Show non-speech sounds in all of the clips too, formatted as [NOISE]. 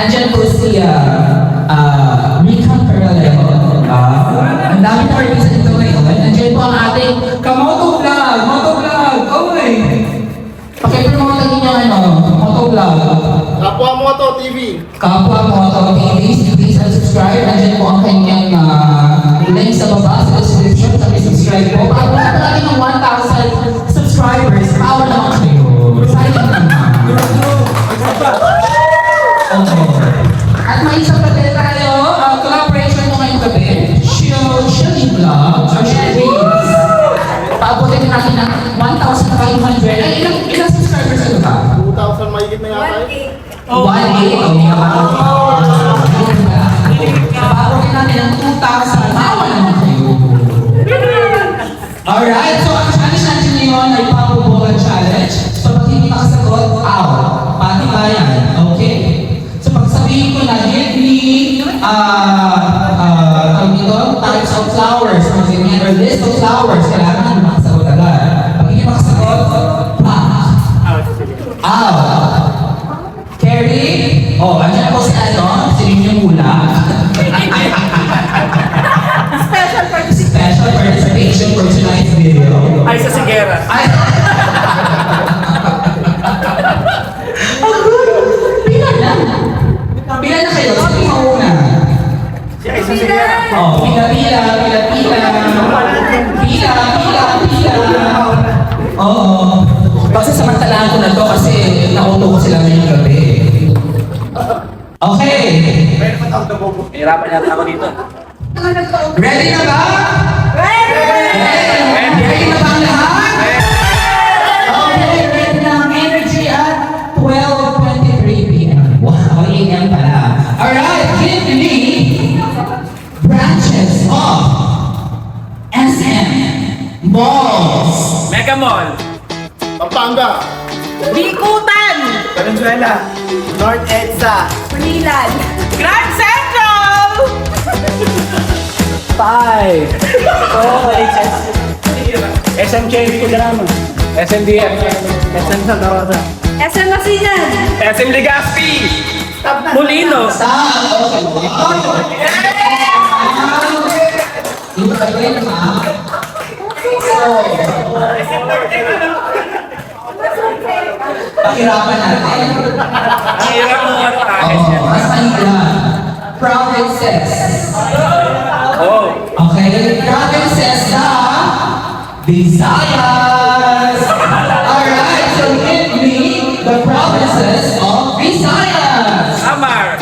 Andyan po si ah, ah, Rika Peraleo. Ah, ang dami na artista dito ngayon. Andyan po ang ating Kamoto Vlog. Moto Vlog. Oy! Pakipromote din yung ano, Moto Vlog. Kapwa Moto TV. Kapwa Moto TV, list Yata ako dito. Ready na ba? Ready! Ready? Ready na ba ang lahat? Okay, ready na ang energy at 12.23 p.m. Wow, AM pala. Alright, give me branches of SM Malls. Mega Mall. Pampanga. Bikutan! Valenzuela. North EDSA. Manilan! Grand Central! Five. Oh, HS. SMK Drama. SMDF. SM Santa Rosa. SM Masinan! SM Legazpi. Molino. Pakirapan natin. Ang hirap mo ano Oo, mas Manila. Provinces. Visayas. Alright, so give me the provinces of Visayas. Samar.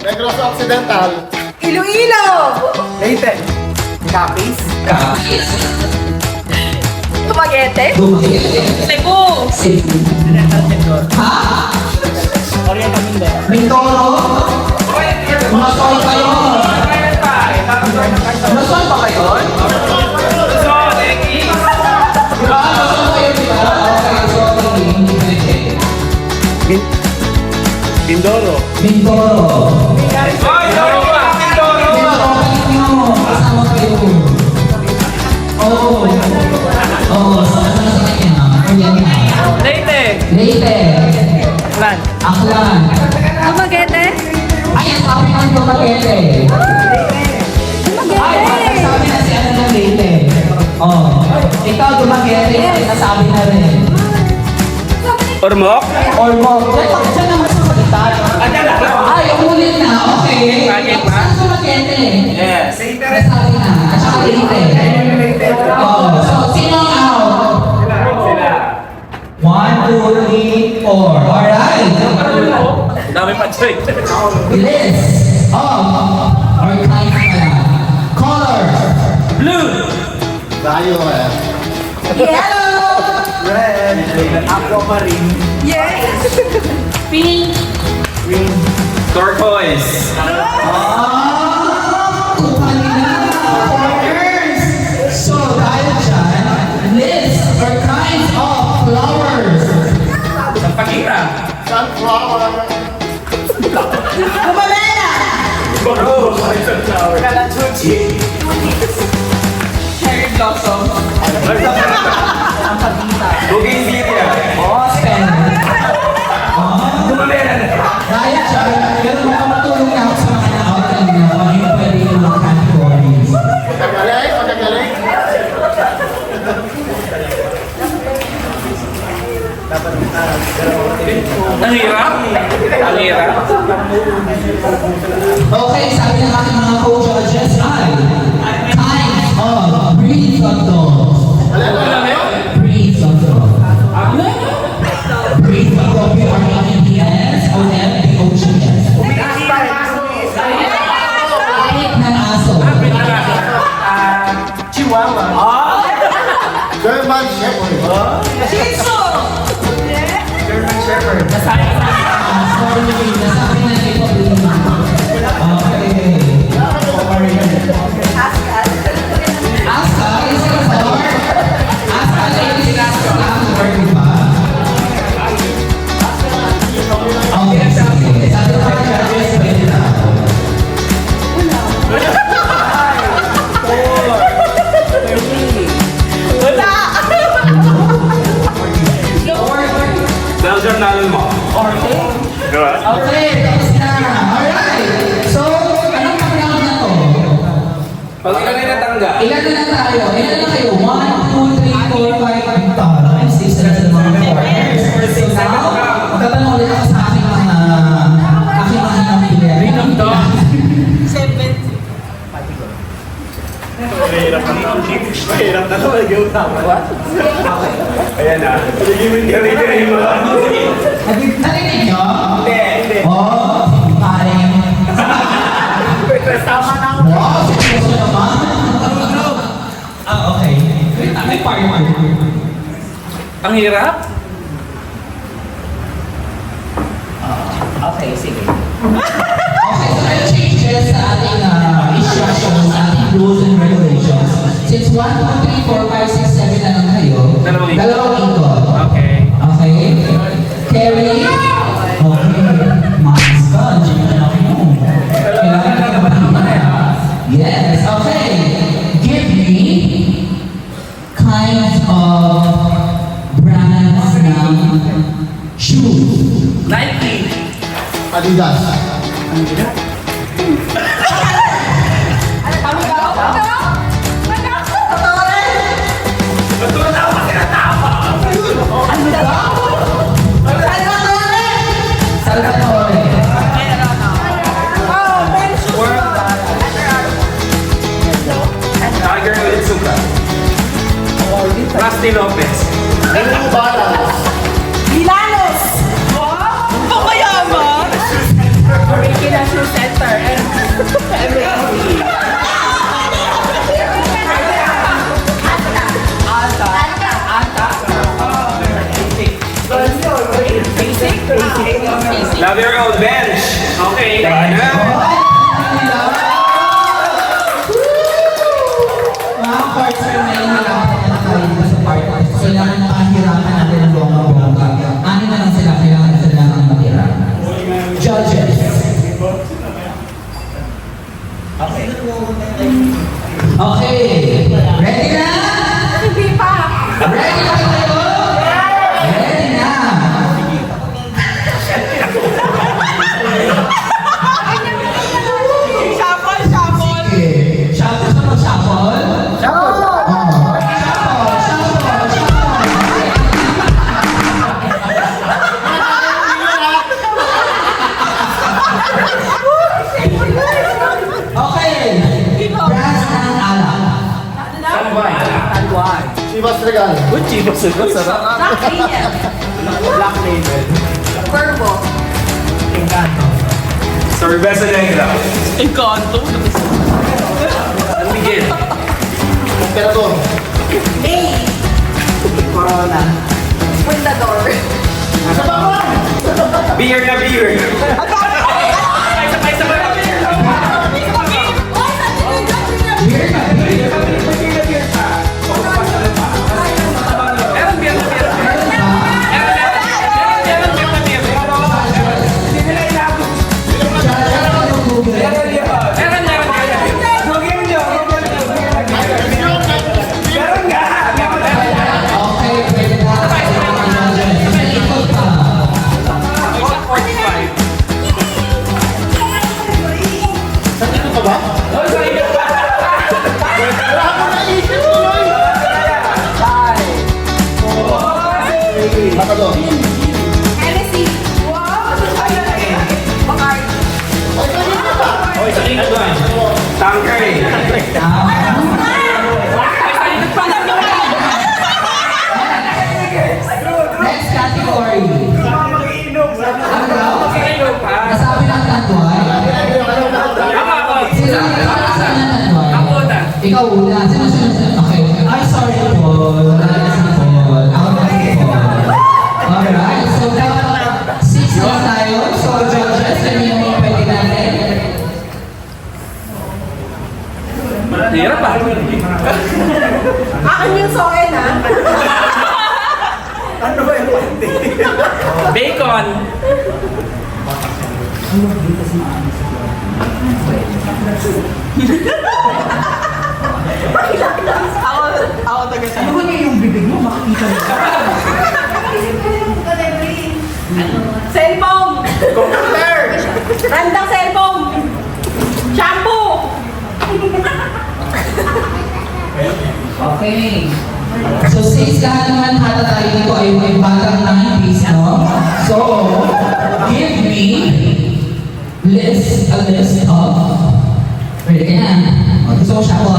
Negros Occidental. Iloilo! Leyte. Capiz. Kapis. Tumaguete! Dumaguete. Cebu! Cebu. Mindoro. Ay, Mindoro ba? Mindoro. Mindoro, balik nyo. Kasama kayo. Oo. Oo, sama sa kanya. Ayan na. Leyte. Leyte. Aklan. Aklan. Tumaguete! Ay, ang sabi ng Dumaguete. Ay, sabi na si ano ng Leyte. Oh. Ikaw, Dumaguete, nasabi na rin. Ormoc. Or mo, dyan, dyan naman sa pagkitan. Ay, umulit na, okay. Bakit ba? Saan Dumaguete? Yes. Nasabi na, at saka Leyte. Oh, so, sino ang out? Sila. One, two, three, four. Alright. Dami pa choy. List of or kind pala. Color. Blue. Violet. Yellow! Red. Aquamarine. Yes! Pink. Green. Turquoise. Ah, nila. Colors. So, dahil dyan, list or kinds of flowers. Sampagira. Sunflower. Gumalena! Oh, sunflower. Ang hirap. Ang hirap. Okay, sabi ng aking mga coach, adjust Mahirap na naman yung What? Ayan na. Nagiging gari-gari mo. Narinig nyo? Hindi, hindi. Oh, paring. Tama na ako. Wow, seryoso naman. Ah, okay. May party party. Ang hirap. Okay, sige. Okay, so may changes sa ating uh, instructions, sa ating rules and regulations. Since 1, 2, 3, 4, 5, 6, 7 na lang kayo, Dalawang ikot. dalawang ikot. Okay. Okay? Carry? Okay. Mas ka, hindi na ako. Kailangan ka ba Yes, okay. Give me kinds of brands ng shoes. Nike. Adidas. Salvatore. Okay. Okay. Ready na? Hindi pa! Ready na kayo? Chivas Regal. Gucci, basta sarap. Black Alien! Black Label. Verbo! Cerveza Negra. Encanto. San Miguel. Emperador. May! Corona. Fundador! Beer na beer. Beer to? Hennessy. Wow! Oy, sa tingin ko ah. Tanker eh. Next category. Nasabi ng tatuay. Sino ang nakakasal ng tatuay? Ikaw una. Sino sino Cellphone! Computer! Randang cellphone! Shampoo! Okay. So since lahat naman hata tayo dito ay may batang 90s, no? So, give me list, a list of... Ready ka na? Gusto ko siya ko.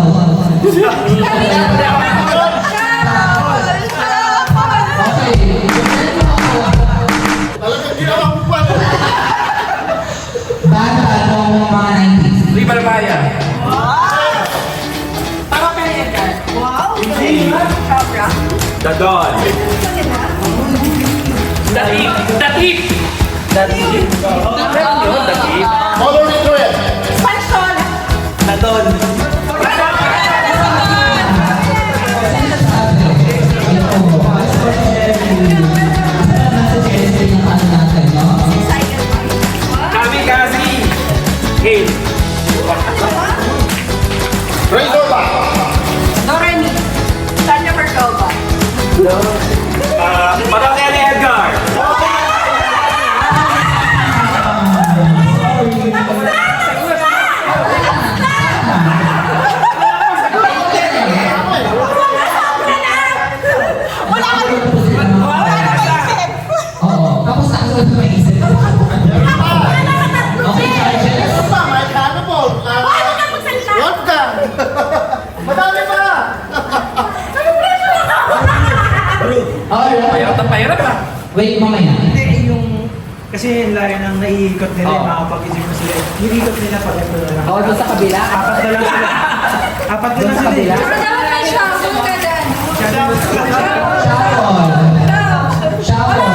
Talagang ginawa ko pa. Bata daw ng mga 90s. River Maya. Dadon. Datif. Datif. Datif. Datif. Datif. Wait, mamaya. Hindi, yung... Kasi layo ng naiikot nila, Oo. oh. makapag-isip na sila. Iniikot nila pag ito na lang. Oo, doon sa kabila. Apat na lang sila. Apat na Doon lang sa sila. kabila. Pero dapat may shampoo ka dyan. Sharon! Sharon! Sharon!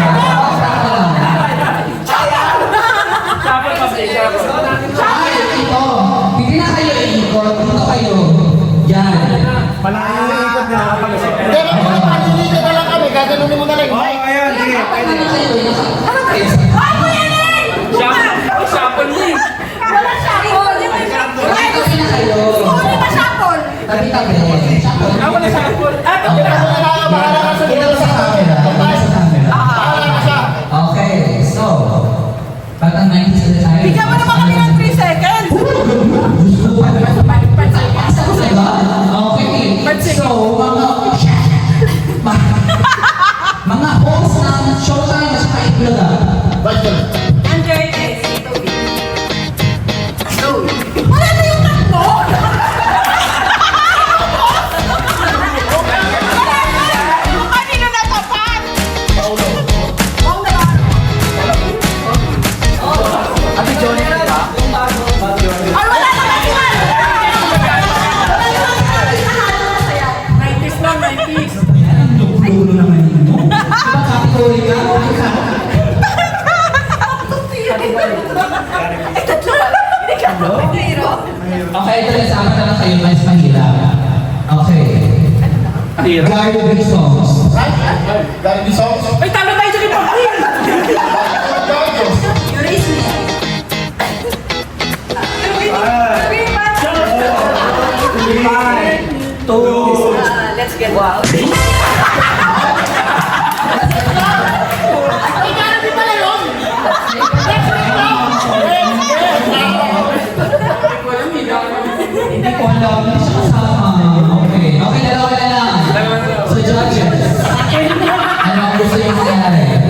Ay, ito. Hindi na kayo iikot. Dito kayo. Yan. Malayo na ikot nila kapag-isip. Pero kung paliligan na เอาไปเลยครับ Katira. Gary Songs. Gary B. Songs? Ay, talo tayo sa kita! Let's get wild. Hindi ko alam. ആരാധനയാലയം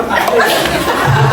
I'm [LAUGHS] [LAUGHS]